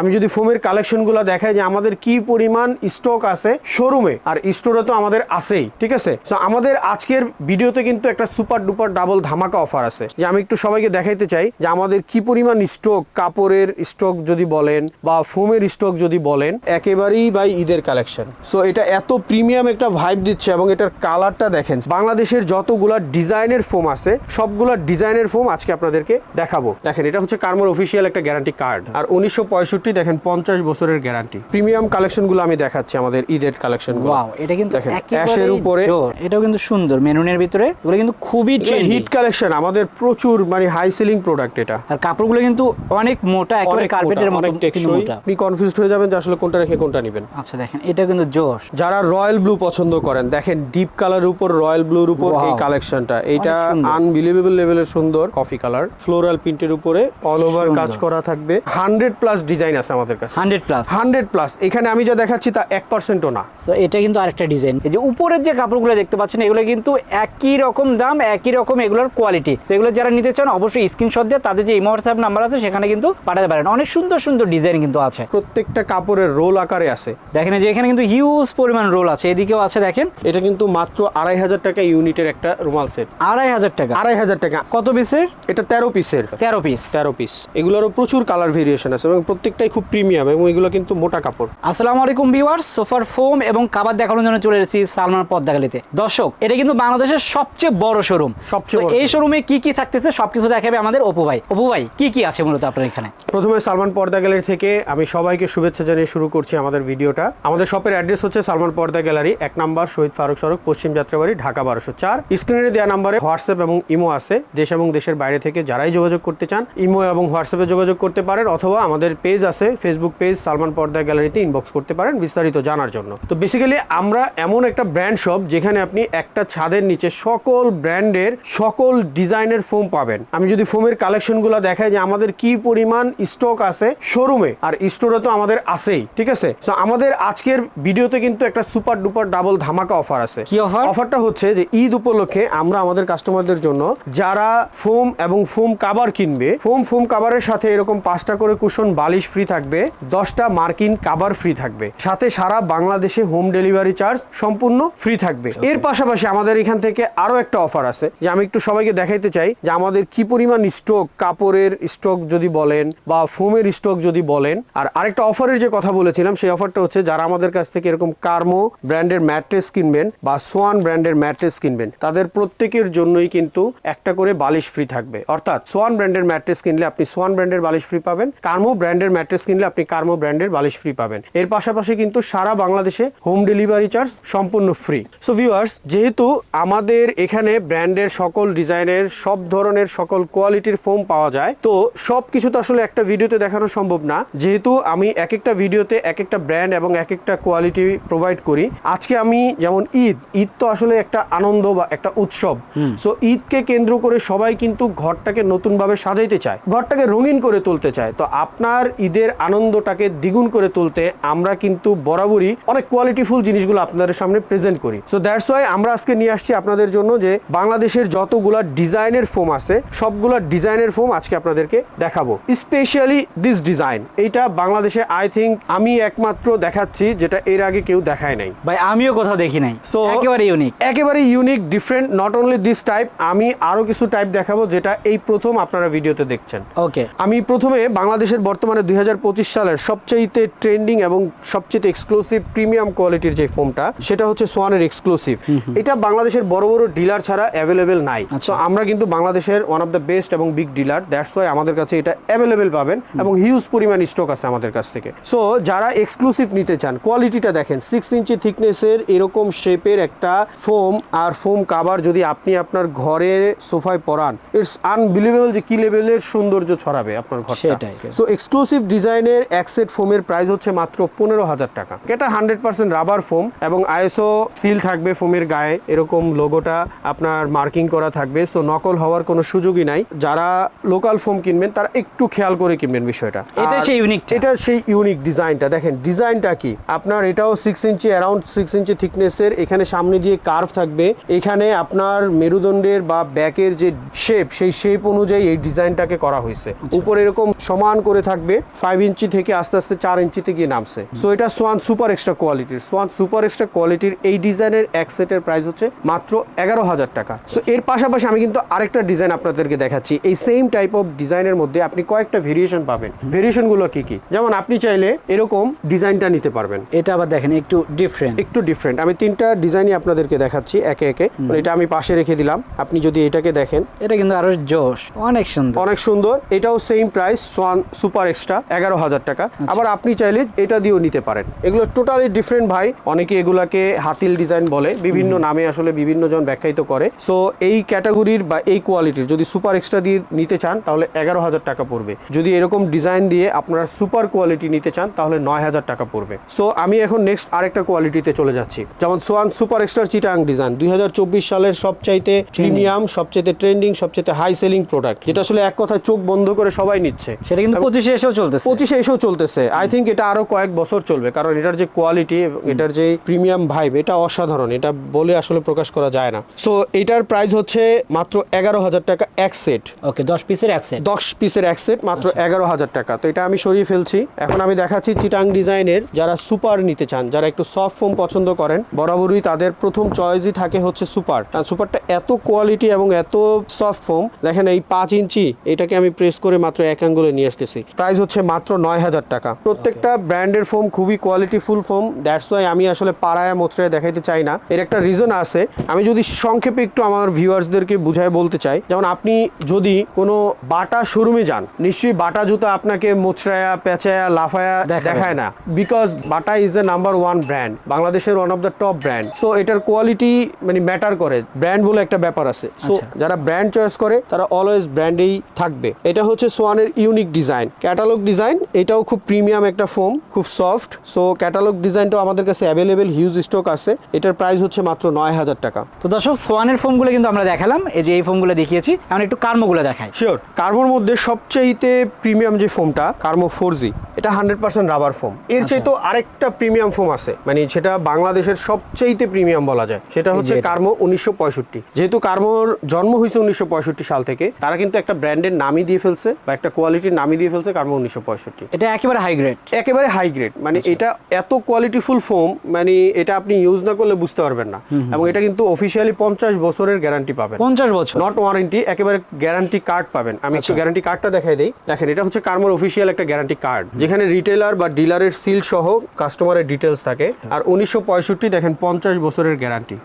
আমি যদি ফোমের কালেকশনগুলো দেখাই যে আমাদের কি পরিমাণ স্টক আছে শোরুমে আর স্টোরে তো আমাদের আছেই, ঠিক আছে? তো আমাদের আজকের ভিডিওতে কিন্তু একটা সুপার ডুপার ডাবল ধামাকা অফার আছে। যে আমি একটু সবাইকে দেখাইতে চাই যে আমাদের কি পরিমাণ স্টক কাপড়ের স্টক যদি বলেন বা ফোমের স্টক যদি বলেন, একেবারেই বাই ঈদের কালেকশন সো এটা এত প্রিমিয়াম একটা ভাইব দিচ্ছে এবং এটার কালারটা দেখেন। বাংলাদেশের যতগুলা ডিজাইনের ফোম আছে, সবগুলা ডিজাইনের ফোম আজকে আপনাদেরকে দেখাবো। দেখেন, এটা হচ্ছে কার্মোর অফিসিয়াল একটা গ্যারান্টি কার্ড আর উনিশশো পঁয়ষট্টি দেখেন পঞ্চাশ বছরের গ্যারান্টি প্রিমিয়াম কালেকশনগুলো আমি দেখাচ্ছি আমাদের ঈদের কালেকশন ওয়াও এটা কিন্তু অ্যাশের উপরে- এটাও কিন্তু সুন্দর মেরুনের ভিতরে। এগুলো কিন্তু খুবই ট্রেন্ডি হিট কালেকশন আমাদের প্রচুর মানে হাই সেলিং প্রোডাক্ট এটা। আর কাপড়গুলো কিন্তু অনেক মোটা একেবারে কার্পেটের মতো অনেক কিন্তু মোটা। আপনি কনফিউজড হয়ে যাবেন যে আসলে কোনটা রেখে কোনটা নেবেন। আচ্ছা দেখেন এটা কিন্তু জোশ। যারা রয়্যাল ব্লু পছন্দ করেন দেখেন ডিপ কালার উপর রয়্যাল ব্লুর উপর এই. কালেকশনটা এটা। আনবিলিভেবল লেভেলের সুন্দর। কফি কালার ফ্লোরাল প্রিন্টের উপরে অল ওভার কাজ করা থাকবে। হান্ড্রেড প্লাস ডিজাইন আছে আমাদের কাছে। Hundred plus. Hundred plus. এখানে আমি যা দেখাচ্ছি তা এক পার্সেন্টও না। সো এটা কিন্তু আরেকটা ডিজাইন। এই যে উপরের যে কাপড়গুলো দেখতে পাচ্ছেন এগুলো কিন্তু একই রকম দাম একই রকম এগুলোর কোয়ালিটি সেগুলো যারা নিতে চান অবশ্যই স্ক্রিনশট দিয়ে তাদের যে ইমো হোয়াটসঅ্যাপ নাম্বার আছে সেখানে কিন্তু পাঠাতে পারেন। অনেক সুন্দর সুন্দর ডিজাইন কিন্তু আছে। প্রত্যেকটা কাপড়ের রোল আকারে আছে। দেখেন যে এখানে কিন্তু হিউজ পরিমাণ রোল আছে। এদিকেও আছে দেখেন। এটা কিন্তু মাত্র আড়াই হাজার টাকা ইউনিটের একটা রুমাল সেট আড়াই হাজার টাকা। আড়াই হাজার টাকা। কত পিসের এটা তেরো পিসের তেরো পিস তেরো পিস এগুলোরও প্রচুর কালার ভেরিয়েশন আছে এবং প্রত্যেকটাই খুব প্রিমিয়াম এবং এগুলো কিন্তু মোটা কাপড়। আসসালামু আলাইকুম ভিউয়ার্স সোফার ফোম এবং কাবার দেখানোর জন্য চলে এসেছি সালমান পদ্মাগালিতে দর্শক এটা কিন্তু বাংলাদেশের সবচেয়ে বড় শোরুম সবচেয়ে এই শোরুমে কি কি থাকতেছে সবকিছু দেখাবে আমাদের অপু ভাই। অপু ভাই কি কি আছে মূলত আপনার এখানে? প্রথমে সালমান পর্দা গ্যালারি থেকে আমি সবাইকে শুভেচ্ছা জানিয়ে শুরু করছি আমাদের ভিডিওটা। আমাদের শপের অ্যাড্রেস হচ্ছে সালমান পর্দা গ্যালারি এক নাম্বার শহীদ ফারুক সড়ক পশ্চিম যাত্রাবাড়ি ঢাকা বারোশো চার। স্ক্রিনে দেওয়া নাম্বারে হোয়াটসঅ্যাপ এবং ইমো আছে। দেশ এবং দেশের বাইরে থেকে যারাই যোগাযোগ করতে চান ইমো এবং হোয়াটসঅ্যাপে যোগাযোগ করতে পারেন অথবা আমাদের পেজ আছে ফেসবুক পেজ সালমান পর্দা গ্যালারিতে ইনবক্স করতে পারেন বিস্তারিত জানার জন্য। তো বেসিক্যালি আমরা এমন একটা ব্র্যান্ড শপ যেখানে আপনি একটা ছাদের নিচে সকল ব্র্যান্ডের সকল ডিজাইনের ফোম পাবেন। আমি যদি ফোমের কালেকশনগুলো দেখাই যে আমাদের কি পরিমাণ স্টক আছে শোরুমে আর স্টোরে তো আমাদের আছেই ঠিক আছে? তো আমাদের আজকের ভিডিওতে কিন্তু একটা সুপার ডুপার ডাবল ধামাকা অফার আছে। কি অফার অফারটা হচ্ছে যে ঈদ উপলক্ষে আমরা আমাদের কাস্টমারদের জন্য যারা ফোম এবং ফোম কাভার কিনবে ফোম ফোম কাভারের সাথে এরকম পাঁচটা করে কুশন বালিশ ফ্রি থাকবে দশটা মার্কিন কাভার ফ্রি থাকবে। সাথে সারা বাংলাদেশে হোম ডেলিভারি চার্জ সম্পূর্ণ ফ্রি থাকবে। এর পাশাপাশি আমাদের এখান থেকে আরও একটা অফার আছে যে আমি একটু সবাইকে দেখাইতে চাই যে আমাদের কি পরিমাণ স্টক কাপড়ের স্টক যদি বলেন বা ফোমের স্টক যদি বলেন। আর আরেকটা অফারের যে কথা বলেছিলাম সেই অফারটা হচ্ছে যারা আমাদের কাছ থেকে এরকম কার্মো ব্র্যান্ডের ম্যাট্রেস কিনবেন বা সোয়ান ব্র্যান্ডের ম্যাট্রেস কিনবেন তাদের প্রত্যেকের জন্যই কিন্তু একটা করে বালিশ ফ্রি থাকবে। অর্থাৎ সোয়ান ব্র্যান্ডের ম্যাট্রেস কিনলে আপনি সোয়ান ব্র্যান্ডের বালিশ ফ্রি পাবেন কার্মো ব্র্যান্ডের ম্যাট্রেস কিনলে আপনি কার্মো ব্র্যান্ডের বালিশ ফ্রি পাবেন। এর পাশাপাশি কিন্তু সারা বাংলাদেশে হোম ডেলিভারি চার্জ সম্পূর্ণ ফ্রি সো ভিউয়ার্স যেহেতু আমাদের এখানে ব্র্যান্ডের সকল ডিজাইনের সব ধরনের সকল কোয়ালিটির ফোম পাওয়া যায় তো সব কিছু তো আসলে একটা ভিডিওতে দেখানো সম্ভব না। যেহেতু আমি এক একটা ভিডিওতে এক একটা ব্র্যান্ড এবং এক একটা কোয়ালিটি প্রোভাইড করি। আজকে আমি যেমন ঈদ ঈদ তো আসলে একটা আনন্দ বা একটা উৎসব। সো ঈদকে কেন্দ্র করে সবাই কিন্তু ঘরটাকে নতুনভাবে সাজাইতে চায় ঘরটাকে রঙিন করে তুলতে চায়। তো আপনার ঈদের আনন্দটাকে দ্বিগুণ করে তুলতে আমরা কিন্তু বরাবরই অনেক কোয়ালিটিফুল জিনিসগুলো আপনাদের সামনে প্রেজেন্ট করি। সো দ্যাটস ওয়াই আমরা আজকে নিয়ে আসছি আপনাদের জন্য যে বাংলাদেশের যতগুলা ডিজাইনের ফোম আছে সবগুলা ডিজাইনের ফোম আজকে আপনাদেরকে দেখাবো। স্পেশালি দিস ডিজাইন এইটা বাংলাদেশে আই থিঙ্ক আমি একমাত্র দেখাচ্ছি যেটা এর আগে কেউ দেখায় নাই। ভাই আমিও কোথাও দেখি নাই। So- একেবারে ইউনিক একেবারে unique different not only this type আমি আরও কিছু টাইপ দেখাবো যেটা এই প্রথম আপনারা ভিডিওতে দেখছেন। ওকে আমি প্রথমে বাংলাদেশের বর্তমানে দুই হাজার সালের সবচেয়ে ট্রেন্ডিং এবং সবচেয়ে এক্সক্লুসিভ প্রিমিয়াম কোয়ালিটির যে ফোমটা সেটা হচ্ছে সোয়ানের এক্সক্লুসিভ। এটা বাংলাদেশের বড় বড় ডিলার ছাড়া অ্যাভেলেবেল নাই। আচ্ছা। তো আমরা কিন্তু বাংলাদেশের ওয়ান অফ দ্য বেস্ট এবং বিগ ডিলার দ্যাটস ওয়াই আমাদের কাছে এটা অ্যাভেলেবেল পাবেন এবং হিউজ পরিমাণ স্টক আছে আমাদের কাছ থেকে। সো যারা এক্সক্লুসিভ নিতে চান কোয়ালিটিটা দেখেন সিক্স ইঞ্চি থিকনেসের এরকম শেপের একটা ফোম আর ফোম কাভার যদি আপনি আপনার ঘরে সোফায় পরান ইটস আনবিলিভেবল যে কি লেভেলের সৌন্দর্য ছড়াবে আপনার ঘরটা। সো এক্সক্লুসিভ ডিজাইনের একসেট ফোমের প্রাইস হচ্ছে মাত্র পনেরো হাজার টাকা। এটা হান্ড্রেড পার্সেন্ট রাবার ফোম এবং আইএসও সিল থাকবে ফোমের গায়ে। এরকম লোগোটা আপনার মার্কিং করা থাকবে। সো নকল হওয়ার কোনো সুযোগই নাই। যারা লোকাল ফোম কিনবেন তারা একটু খেয়াল করে কিনবেন বিষয়টা। এটা সেই ইউনিক এটা সেই ইউনিক ডিজাইনটা দেখেন ডিজাইনটা কি? আপনার এটাও six inch around six inch থিকনেসের এখানে সামনে দিয়ে কার্ভ থাকবে। এখানে আপনার মেরুদণ্ডের বা ব্যাকের যে শেপ সেই শেপ অনুযায়ী এই ডিজাইনটাকে করা হয়েছে। উপরে এরকম সমান করে থাকবে। ফাইভ ইঞ্চি থেকে আস্তে আস্তে চার ইঞ্চিতে গিয়ে নামছে। সো এটা সোয়ান সুপার এক্সট্রা কোয়ালিটির সোয়ান সুপার এক্সট্রা কোয়ালিটির এই ডিজাইনের এক সেটের প্রাইস হচ্ছে মাত্র এগারো হাজার টাকা। সো এর পাশাপাশি আমি কিন্তু আরেকটা ডিজাইন আপনাদেরকে দেখাচ্ছি। এই সেম টাইপ অফ ডিজাইনের মধ্যে আপনি কয়েকটা ভেরিয়েশন পাবেন। ভেরিয়েশনগুলো কি কি? যেমন আপনি চাইলে এরকম ডিজাইনটা নিতে পারবেন। এটা আবার দেখেন একটু ডিফারেন্ট একটু ডিফারেন্ট আমি তিনটা ডিজাইনই আপনাদেরকে দেখাচ্ছি একে একে। মানে এটা আমি পাশে রেখে দিলাম। আপনি যদি এটাকে দেখেন। এটা কিন্তু আরও জোশ। অনেক সুন্দর। অনেক সুন্দর। এটাও same price Swan super extra এগারো হাজার টাকা। আবার আপনি চাইলে এটা দিয়েও নিতে পারেন। এগুলো টোটালি ডিফারেন্ট ভাই। অনেকে এগুলাকে হাতিল ডিজাইন বলে। বিভিন্ন নামে আসলে বিভিন্ন জন ব্যাখ্যায়িত করে। সো এই ক্যাটাগরির বা এই কোয়ালিটির যদি সুপার এক্সট্রা দিয়ে নিতে চান তাহলে এগারো হাজার টাকা পড়বে। যদি এরকম ডিজাইন দিয়ে আপনারা সুপার কোয়ালিটি নিতে চান তাহলে নয় হাজার টাকা পড়বে। সো আমি এখন নেক্সট আরেকটা কোয়ালিটিতে চলে যাচ্ছি। যেমন Swan super extra Chittagong design দুই হাজার চব্বিশ সালের সবচাইতে প্রিমিয়াম সবচাইতে ট্রেন্ডিং সবচাইতে হাই সেলিং প্রোডাক্ট যেটা আসলে এক কথায় চোখ বন্ধ করে সবাই নিচ্ছে। সেটা কিন্তু পঁচিশে এসেও চলতেছে। পঁচিশে এসেও চলতেছে। আই থিঙ্ক এটা আরও কয়েক বছর চলবে কারণ এটার যে কোয়ালিটি এটার যে প্রিমিয়াম ভাইব এটা অসাধারণ। এটা বলে আসলে প্রকাশ করা যায় না। সো এটার প্রাইস হচ্ছে মাত্র এগারো হাজার টাকা এক সেট ওকে দশ পিসের এক সেট দশ পিসের এক সেট মাত্র এগারো হাজার টাকা। তো এটা আমি সরিয়ে ফেলছি। এখন আমি দেখাচ্ছি চিটাং ডিজাইনের যারা সুপার নিতে চান যারা একটু সফট ফোম পছন্দ করেন বরাবরই তাদের প্রথম চয়েসই থাকে হচ্ছে সুপার কারণ সুপারটা এত কোয়ালিটি এবং এত সফট ফোম দেখেন এই পাঁচ ইঞ্চি এটাকে আমি প্রেস করে মাত্র এক আঙ্গুলে নিয়ে আসতেছি। প্রাইস হচ্ছে মাত্র নয় হাজার টাকা। প্রত্যেকটা ব্র্যান্ডের ফোম খুবই কোয়ালিটিফুল ফোম। দ্যাটস ওয়াই আমি আসলে পাড়ায় মোচড়ায় দেখাইতে চাই না। এর একটা রিজন আছে। আমি যদি সংক্ষেপে একটু আমার ভিউয়ার্সদেরকে বুঝায় বলতে চাই যেমন আপনি যদি কোনো বাটা শোরুমে যান নিশ্চয়ই বাটা জুতা আপনাকে মোচড়ায়া পেঁচায়া লাফায়া দেখায় না। Because Bata is a number one brand বাংলাদেশের one of the top brand so এটার কোয়ালিটি মানে ম্যাটার করে। ব্র্যান্ড বলে একটা ব্যাপার আছে। সো আচ্ছা। যারা ব্র্যান্ড চয়েস করে তারা অলওয়েজ ব্র্যান্ডেই থাকবে। এটা হচ্ছে সোয়ানের ইউনিক ডিজাইন ক্যাটালগ ডিজাইন এটাও খুব প্রিমিয়াম একটা ফোম খুব সফট। সো ক্যাটালগ ডিজাইনটাও আমাদের কাছে অ্যাভেলেবেল হিউজ স্টক আছে। এটার প্রাইস হচ্ছে মাত্র নয় হাজার টাকা। তো দর্শক সোয়ানের ফোমগুলো কিন্তু আমরা দেখালাম। এই যে এই ফোমগুলো দেখিয়েছি এখন একটু কার্মোগুলো দেখাই। শিওর কার্মোর মধ্যে সবচাইতে প্রিমিয়াম যে ফোমটা কার্মো ফোর জি এটা হান্ড্রেড পার্সেন্ট রাবার ফোম। এর চেয়ে তো আরেকটা প্রিমিয়াম ফোম আছে। মানে সেটা বাংলাদেশের সবচাইতে প্রিমিয়াম বলা যায়। সেটা হচ্ছে কার্মো উনিশশো পঁয়ষট্টি। যেহেতু কার্মোর জন্ম হয়েছে উনিশশো পঁয়ষট্টি সাল থেকে তারা কিন্তু একটা ব্র্যান্ডের নামই দিয়ে ফেলছে বা একটা কোয়ালিটির নামই দিয়ে ফেলছে কার্মো উনিশশো পঁয়ষট্টি। এটা একেবারে হাই গ্রেড একেবারে হাই গ্রেড মানে এটা এত কোয়ালিটিফুল ফোম মানে এটা আপনি ইউজ না করলে বুঝতে পারবেন না। এবং এটা কিন্তু অফিসিয়ালি পঞ্চাশ বছরের গ্যারান্টি পাবেন। পঞ্চাশ বছর? নট ওয়ারেন্টি একেবারে গ্যারান্টি কার্ড পাবেন। আমি একটু আচ্ছা। গ্যারান্টি কার্ডটা দেখাই দিই। দেখেন এটা হচ্ছে কার্মোর অফিসিয়াল একটা গ্যারান্টি কার্ড যেখানে রিটেলার বা ডিলারের সিল সহ কাস্টমারের ডিটেলস থাকে। আর উনিশশো পঁয়ষট্টি দেখেন পঞ্চাশ বছরের গ্যারান্টি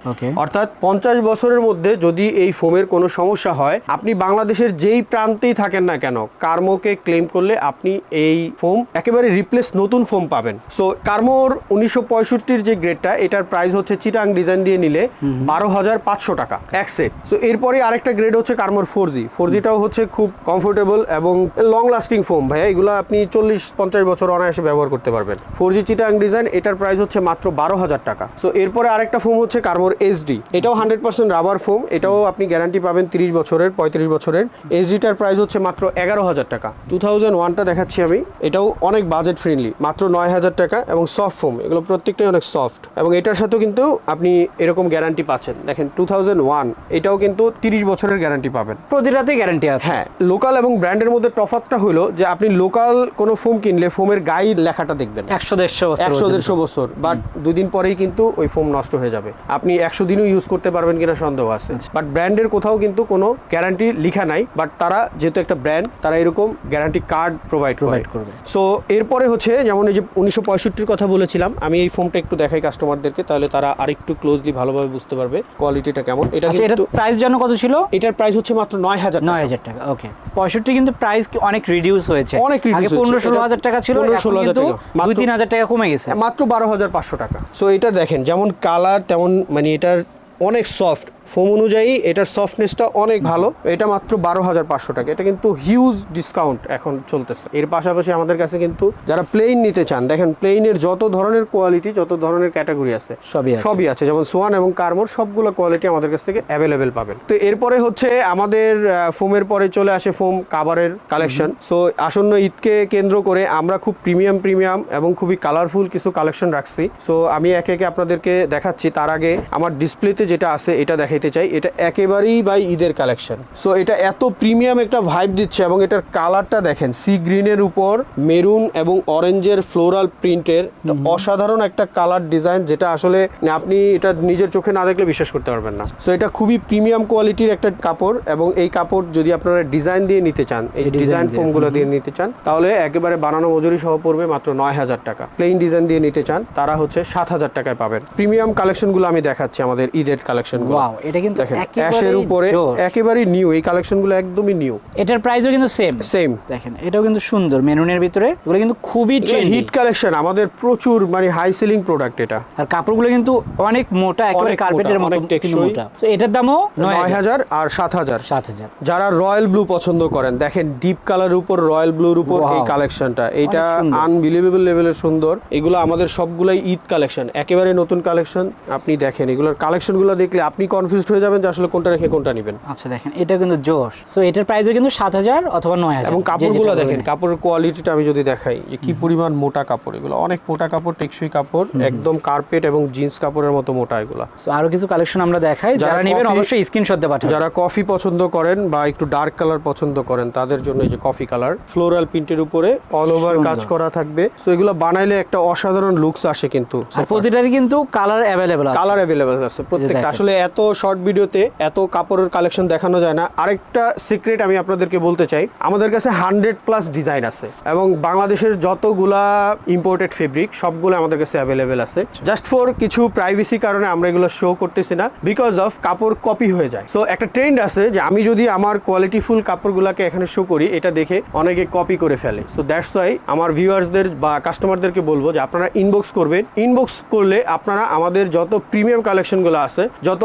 অর্থাৎ পঞ্চাশ বছরের মধ্যে যদি এই ফোমের কোনো সমস্যা হয় আপনি বাংলাদেশের যেই প্রান্তেই থাকেন না কেন কার্মোকে ক্লেম করলে আপনি এই ফোম একেবারে রিপ্লেস নতুন ফোম পাবেন। সো কার্মোর উনিশশো পঁয়ষট্টির যে গ্রেডটা এটার প্রাইস হচ্ছে চিটাং ডিজাইন দিয়ে নিলে বারো হাজার পাঁচশো টাকা এক সেট সো এরপরে আরেকটা গ্রেড হচ্ছে কার্মোর ফোর জি ফোর জিটাও হচ্ছে খুব কমফোর্টেবল এবং লং লাস্টিং ফোম ভাইয়া এগুলো আপনি চল্লিশ পঞ্চাশ বছর অনায়াসে ব্যবহার করতে পারবেন। ফোর জি চিটাং ডিজাইন এটার প্রাইস হচ্ছে মাত্র বারো হাজার টাকা। সো এরপরে আরেকটা ফোম হচ্ছে কার্মোর এসডি এটাও হান্ড্রেড পার্সেন্ট রাবার ফোম এটাও আপনি গ্যারান্টি পাবেন তিরিশ বছরের পঁয়ত্রিশ বছরের। এসডিটার প্রাইস হচ্ছে মাত্র এগারো হাজার টাকা। টু থাউজেন্ড ওয়ানটা দেখাচ্ছি আমি এটাও অনেক বাজেট ফ্রেন্ডলি মাত্র নয় হাজার টাকা এবং সফট ফোম এগুলো প্রত্যেকটাই অনেক সফট এবং এটার সাথেও কিন্তু আপনি এরকম গ্যারান্টি পাচ্ছেন। দেখেন টু থাউজেন্ড ওয়ান এটাও কিন্তু তিরিশ বছরের গ্যারান্টি পাবেন। প্রতিটাতে গ্যারান্টি আছে। হ্যাঁ লোকাল এবং ব্র্যান্ডের মধ্যে তফাৎটা হলো যে আপনি লোকাল কোনো ফোম কিনলে ফোমের গায়ে লেখাটা দেখবেন। একশো দেড়শো বছর একশো দেড়শো বছর বাট দুই দিন পরেই কিন্তু ওই ফোম নষ্ট হয়ে যাবে। আপনি একশো দিনও ইউজ করতে পারবেন কিনা সন্দেহ আছে। আচ্ছা। বাট ব্র্যান্ডের কোথাও কিন্তু কোনো গ্যারান্টি লিখা নাই বাট তারা যেহেতু একটা ব্র্যান্ড তারা এরকম গ্যারান্টি কার্ড প্রোভাইড Provide করবে করবে। সো এরপরে হচ্ছে যেমন এই যে উনিশশো পঁয়ষট্টির কথা বলেছিলাম আমি এই ফোনটা একটু দেখাই কাস্টমারদেরকে তাহলে তারা আরেকটু ক্লোজলি ভালোভাবে বুঝতে পারবে কোয়ালিটিটা কেমন। এটা আচ্ছা এটা প্রাইস জন্য কত ছিল? এটার প্রাইস হচ্ছে মাত্র নয় হাজার নয় হাজার টাকা ওকে পঁয়ষট্টি কিন্তু প্রাইস অনেক রিডিউস হয়েছে। অনেক আগে পনেরো ষোলো হাজার টাকা ছিল 15 এখন 16,000 কিন্তু টাকা। দুই তিন হাজার টাকা কমে গেছে। মাত্র বারো হাজার পাঁচশো টাকা। সো এটা দেখেন যেমন কালার তেমন মানে এটার অনেক সফট ফোম অনুযায়ী এটার সফটনেসটা অনেক ভালো। এটা মাত্র বারো হাজার পাঁচশো টাকা। এটা কিন্তু হিউজ ডিসকাউন্ট এখন চলতেছে। এর পাশাপাশি আমাদের কাছে কিন্তু যারা প্লেন নিতে চান দেখেন প্লেনের যত ধরনের কোয়ালিটি যত ধরনের ক্যাটাগরি আছে সবই সবই আছে। যেমন সোয়ান এবং কার্মোর সবগুলো কোয়ালিটি আমাদের কাছ থেকে অ্যাভেলেবেল পাবেন। তো এরপরে হচ্ছে আমাদের ফোমের পরে চলে আসে ফোম কাভারের কালেকশন সো আসন্ন ঈদকে কেন্দ্র করে আমরা খুব প্রিমিয়াম প্রিমিয়াম এবং খুবই কালারফুল কিছু কালেকশন রাখছি। সো আমি একে একে আপনাদেরকে দেখাচ্ছি। তার আগে আমার ডিসপ্লেতে যেটা আছে এটা দেখে দেখাইতে চাই এটা একেবারেই বাই ঈদের কালেকশন সো এটা এত প্রিমিয়াম একটা ভাইব দিচ্ছে এবং এটার কালারটা দেখেন সি গ্রিনের উপর মেরুন এবং অরেঞ্জের ফ্লোরাল প্রিন্টের অসাধারণ একটা কালার ডিজাইন যেটা আসলে আপনি এটা নিজের চোখে না দেখলে বিশ্বাস করতে পারবেন না। সো এটা খুবই প্রিমিয়াম কোয়ালিটির একটা কাপড় এবং এই কাপড় যদি আপনারা ডিজাইন দিয়ে নিতে চান এই ডিজাইন ফোমগুলো দিয়ে নিতে চান তাহলে একেবারে বানানো মজুরি সহ পড়বে মাত্র নয় হাজার টাকা। প্লেন ডিজাইন দিয়ে নিতে চান তারা হচ্ছে সাত হাজার টাকায় পাবেন। প্রিমিয়াম কালেকশনগুলো আমি দেখাচ্ছি আমাদের ঈদের কালেকশনগুলো এটা কিন্তু অ্যাশের উপরে জোশ। একেবারেই নিউ এই কালেকশনগুলো একদমই নিউ এটার প্রাইসও কিন্তু সেম সেম দেখেন এটাও কিন্তু সুন্দর মেরুনের ভিতরে এগুলো কিন্তু খুবই হিট কালেকশন আমাদের প্রচুর মানে হাই সেলিং প্রোডাক্ট এটা। আর কাপড়গুলো কিন্তু অনেক মোটা একেবারে কার্পেটের মতো কিন্তু মোটা। এটার দামও নয় নয় হাজার হাজার আর সাত হাজার। সাত হাজার। যারা রয়্যাল ব্লু পছন্দ করেন দেখেন ডিপ কালারের উপর রয়্যাল ব্লুর উপর এই. কালেকশনটা এটা আনবিলিভেবল লেভেলের সুন্দর। এগুলো আমাদের সবগুলাই ঈদ কালেকশন একেবারে নতুন কালেকশন আপনি দেখেন এগুলোর কালেকশনগুলো দেখলে আপনি কনফিউজড হয়ে যাবেন যে আসলে কোনটা রেখে কোনটা নেবেন। আচ্ছা দেখেন এটা কিন্তু জোশ। সো এটার প্রাইসও কিন্তু সাত হাজার অথবা নয় হাজার। এবং কাপড়গুলো দেখেন কাপড়ের কোয়ালিটিটা আমি যদি দেখাই যে কি পরিমাণ মোটা কাপড় এগুলো। অনেক মোটা কাপড় টেকসই কাপড় একদম কার্পেট এবং জিন্স কাপড়ের মতো মোটা এগুলো। So, আরও কিছু কালেকশন আমরা দেখাই। যারা নেবেন অবশ্যই স্ক্রিনশট দিয়ে পাঠাবেন। যারা কফি পছন্দ করেন বা একটু ডার্ক কালার পছন্দ করেন তাদের জন্য এই যে কফি কালার ফ্লোরাল প্রিন্টের উপরে অল ওভার কাজ করা থাকবে। সো এগুলো বানাইলে একটা অসাধারণ লুকস আসে কিন্তু। প্রতিটারই কিন্তু কালার অ্যাভেলেবল আছে। কালার অ্যাভেলেবেল আছে। প্রত্যেকটা। আসলে এত শর্ট ভিডিওতে এত কাপড়ের কালেকশন দেখানো যায় না। আরেকটা সিক্রেট আমি আপনাদেরকে বলতে চাই, আমাদের কাছে হান্ড্রেড প্লাস ডিজাইন আছে এবং বাংলাদেশের যতগুলা ইম্পোর্টেড ফেব্রিক সবগুলো আমাদের কাছে অ্যাভেলেবেল আছে। জাস্ট ফর কিছু প্রাইভেসি কারণে আমরা এগুলো শো করতেছি না বিকজ অফ কাপড় কপি হয়ে যায়। সো একটা ট্রেন্ড আছে যে আমি যদি আমার কোয়ালিটিফুল কাপড়গুলোকে এখানে শো করি, এটা দেখে অনেকে কপি করে ফেলে। সো দ্যাটস ওয়াই আমার ভিউয়ার্সদের বা কাস্টমারদেরকে বলব যে আপনারা ইনবক্স করবেন। ইনবক্স করলে আপনারা আমাদের যত প্রিমিয়াম কালেকশনগুলো আছে, যত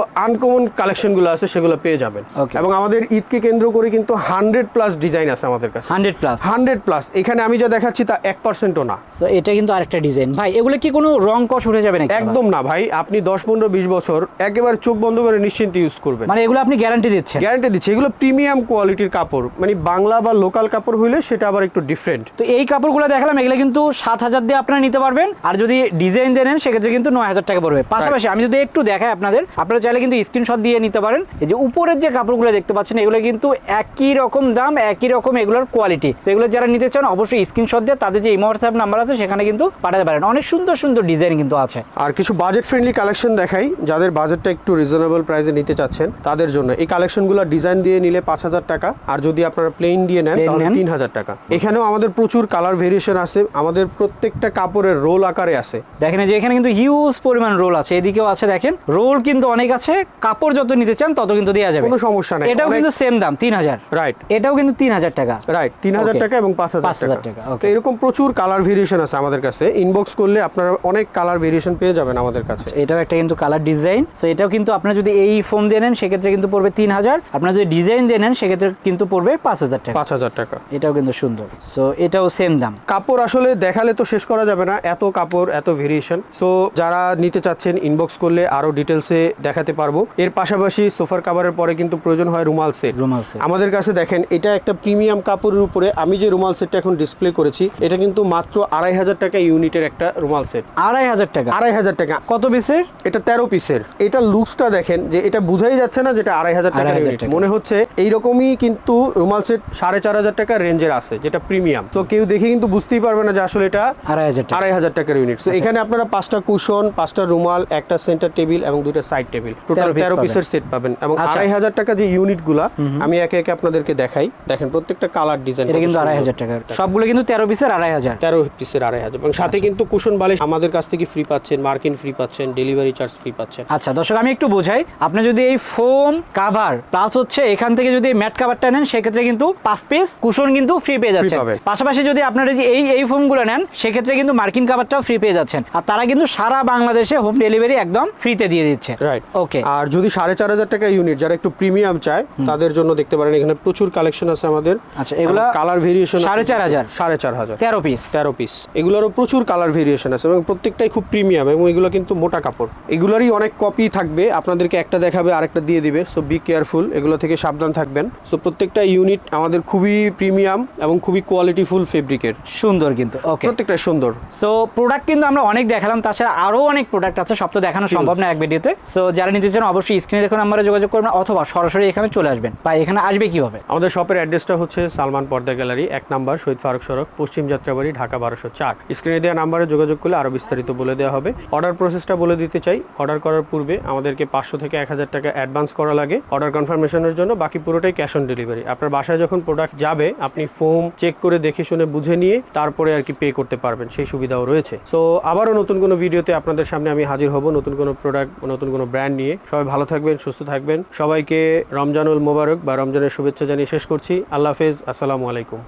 আনকমন কালেকশনগুলো আছে সেগুলো পেয়ে যাবেন। এবং আমাদের ঈদকে কেন্দ্র করে কিন্তু হান্ড্রেড প্লাস ডিজাইন আছে আমাদের কাছে। হান্ড্রেড প্লাস হান্ড্রেড প্লাস এখানে আমি যা দেখাচ্ছি তা এক পার্সেন্টও না। সো এটা কিন্তু আরেকটা ডিজাইন ভাই এগুলো কি কোনো রং কষ উঠে যাবে নাকি একদম না ভাই। আপনি দশ পনেরো বিশ বছর একেবারে চোখ বন্ধ করে নিশ্চিন্তে ইউজ করবেন। মানে এগুলো আপনি গ্যারান্টি দিচ্ছেন? গ্যারান্টি দিচ্ছি। এগুলো প্রিমিয়াম কোয়ালিটির কাপড়। মানে বাংলা বা লোকাল কাপড় হইলে সেটা আবার একটু ডিফারেন্ট তো এই কাপড়গুলো দেখালাম এগুলো কিন্তু সাত হাজার দিয়ে আপনারা নিতে পারবেন। আর যদি ডিজাইন দেন সেক্ষেত্রে কিন্তু নয় হাজার টাকা পড়বে। পাশাপাশি আমি যদি একটু দেখাই আপনাদের আপনারা চাইলে কিন্তু স্ক্রিনশট দিয়ে নিতে পারেন। এই যে উপরের যে কাপড়গুলো দেখতে পাচ্ছেন এগুলো কিন্তু একই রকম দাম একই রকম এগুলোর কোয়ালিটি সেগুলো যারা নিতে চান অবশ্যই স্ক্রিনশট দিয়ে তাদের যে ইমো হোয়াটসঅ্যাপ নাম্বার আছে সেখানে কিন্তু পাঠাতে পারেন। অনেক সুন্দর সুন্দর ডিজাইন কিন্তু আছে। আর কিছু বাজেট ফ্রেন্ডলি কালেকশন দেখাই যাদের বাজেটটা একটু রিজনেবল প্রাইসে নিতে চাচ্ছেন তাদের জন্য। এই কালেকশনগুলো ডিজাইন দিয়ে নিলে পাঁচ হাজার টাকা আর যদি আপনারা প্লেন দিয়ে নেন তাহলে তিন হাজার টাকা। এখানেও আমাদের প্রচুর কালার ভেরিয়েশন আছে আমাদের প্রত্যেকটা কাপড়ের রোল আকারে আছে। দেখেন যে এখানে কিন্তু হিউজ পরিমাণ রোল আছে এদিকেও আছে দেখেন। রোল কিন্তু অনেক আছে কাপড় যত নিতে চান তত কিন্তু দেওয়া যাবে। কোনো সমস্যা নেই। এটাও কিন্তু সেম দাম তিন হাজার। রাইট এটাও কিন্তু তিন হাজার টাকা। রাইট তিন হাজার. টাকা এবং পাঁচ হাজার 5,000 টাকা। তো এরকম প্রচুর কালার ভেরিয়েশন আছে আমাদের কাছে। ইনবক্স করলে আপনারা অনেক কালার ভেরিয়েশন পেয়ে যাবেন আমাদের কাছে। এটাও একটা কিন্তু কালার ডিজাইন সো এটাও কিন্তু আপনার যদি এই ফোন দিয়ে নেন সেক্ষেত্রে কিন্তু পড়বে তিন হাজার। আপনার যদি ডিজাইন দিয়ে নেন সেক্ষেত্রে কিন্তু পড়বে পাঁচ হাজার টাকা। পাঁচ হাজার টাকা। এটাও কিন্তু সুন্দর। সো এটাও সেম দাম। কাপড় আসলে দেখালে তো শেষ করা যাবে না এত কাপড় এত ভেরিয়েশন সো যারা নিতে চাচ্ছেন ইনবক্স করলে আরও ডিটেলসে দেখাতে পারব। এর পাশাপাশি সোফার কাভারের পরে কিন্তু প্রয়োজন হয় রুমাল সেট। রুমাল set। আমাদের কাছে দেখেন এটা একটা প্রিমিয়াম কাপড়ের উপরে আমি যে রুমাল সেটটা এখন ডিসপ্লে করেছি এটা কিন্তু মাত্র আড়াই হাজার টাকা ইউনিটের একটা রুমাল সেট। আড়াই হাজার টাকা? আড়াই হাজার টাকা। কত পিসের? এটা তেরো পিসের। এটা লুকসটা দেখেন যে এটা বুঝাই যাচ্ছে না যেটা আড়াই হাজার টাকা ইউনিট। মনে হচ্ছে এইরকমই কিন্তু রুমাল সেট সাড়ে চার হাজার টাকা রেঞ্জের আছে যেটা প্রিমিয়াম। তো কেউ দেখে কিন্তু বুঝতেই পারবে না যে আসলে এটা আড়াই হাজার আড়াই হাজার টাকার ইউনিট। আচ্ছা। তো এখানে আপনারা পাঁচটা কুশন পাঁচটা রুমাল একটা সেন্টার টেবিল এবং দুটো সাইড টেবিল টোটাল 13 piece তেরো। পিসের সেট পাবেন। এবং আচ্ছা। আড়াই হাজার টাকা যে ইউনিটগুলা আমি একে একে আপনাদেরকে দেখাই। দেখেন প্রত্যেকটা কালার ডিজাইন এটা কিন্তু আড়াই হাজার টাকা সবগুলো কিন্তু তেরো পিসের আড়াই হাজার। তেরো পিসের আড়াই হাজার। এবং সাথে কিন্তু কুশন বালিশ আমাদের কাছ থেকে ফ্রি পাচ্ছেন মার্কিন ফ্রি পাচ্ছেন ডেলিভারি চার্জ ফ্রি পাচ্ছেন। আচ্ছা দর্শক আমি একটু বোঝাই। আপনি যদি এই ফোম কাভার প্লাস হচ্ছে এখান থেকে যদি ম্যাট কাভারটা নেন সেক্ষেত্রে কিন্তু পাঁচ পিস কুশন কিন্তু ফ্রি পেয়ে যাচ্ছেন। পাশাপাশি যদি আপনারা যে এই এই ফোমগুলো নেন সেক্ষেত্রে কিন্তু মার্কিন কাভারটাও ফ্রি পেয়ে যাচ্ছেন। আর তারা কিন্তু সারা বাংলাদেশে হোম ডেলিভারি একদম ফ্রিতে দিয়ে দিচ্ছে। রাইট ওকে আর যদি সাড়ে চার হাজার টাকা ইউনিট যারা একটু প্রিমিয়াম চায় তাদের জন্য দেখতে পারেন এখানে প্রচুর কালেকশন আছে আমাদের। আচ্ছা, এগুলা কালার ভেরিয়েশন সাড়ে চার হাজার? সাড়ে চার হাজার। তেরো পিস তেরো পিস এগুলোরও প্রচুর কালার ভেরিয়েশন আছে এবং প্রত্যেকটাই খুব প্রিমিয়াম এবং এগুলো কিন্তু মোটা কাপড়। এগুলোরই অনেক কপি থাকবে আপনাদেরকে একটা দেখাবে আরেকটা দিয়ে দিবে সো বি কেয়ারফুল এগুলো থেকে সাবধান থাকবেন। সো প্রত্যেকটা ইউনিট আমাদের খুবই প্রিমিয়াম এবং খুবই কোয়ালিটিফুল ফেব্রিকের সুন্দর কিন্তু ওকে প্রত্যেকটা সুন্দর। সো প্রোডাক্ট কিন্তু আমরা অনেক দেখালাম তাছাড়া আরও অনেক প্রোডাক্ট আছে সব তো দেখানো সম্ভব না এক ভিডিওতে সো যারা নিতে চান অবশ্যই স্ক্রিনে দেখুন নাম্বারে যোগাযোগ করবেন অথবা সরাসরি এখানে চলে আসবেন। বা এখানে আসবে কীভাবে? আমাদের শপের অ্যাড্রেসটা হচ্ছে সালমান পর্দা গ্যালারি, এক নাম্বার, শহীদ ফারুক সড়ক, পশ্চিম যাত্রাবাড়ি, ঢাকা বারোশো চার। স্ক্রিনে দেওয়া নাম্বারে যোগাযোগ করলে আরও বিস্তারিত বলে দেওয়া হবে। অর্ডার প্রসেসটা বলে দিতে চাই। অর্ডার করার পূর্বে আমাদেরকে পাঁচশো থেকে এক হাজার টাকা অ্যাডভান্স করা লাগে। অর্ডার কনফার্মেশনের জন্য বাকি পুরোটাই ক্যাশ অন ডেলিভারি আপনার বাসায় যখন প্রোডাক্ট যাবে, আপনি ফোম চেক করে দেখে শুনে বুঝে নিয়ে তারপরে আর কি পে করতে পারবেন। সেই সুবিধাও রয়েছে। সো আবারও নতুন কোনো ভিডিওতে আপনাদের সামনে আমি হাজির হব। নতুন কোনো প্রোডাক্ট নতুন কোনো ব্র্যান্ড নিয়ে। সবাই ভালো থাকবেন, সুস্থ থাকবেন। সবাইকে রমজানুল মোবারক বা রমজানের শুভেচ্ছা জানিয়ে শেষ করছি। আল্লাহ হাফেজ। আসসালামু আলাইকুম।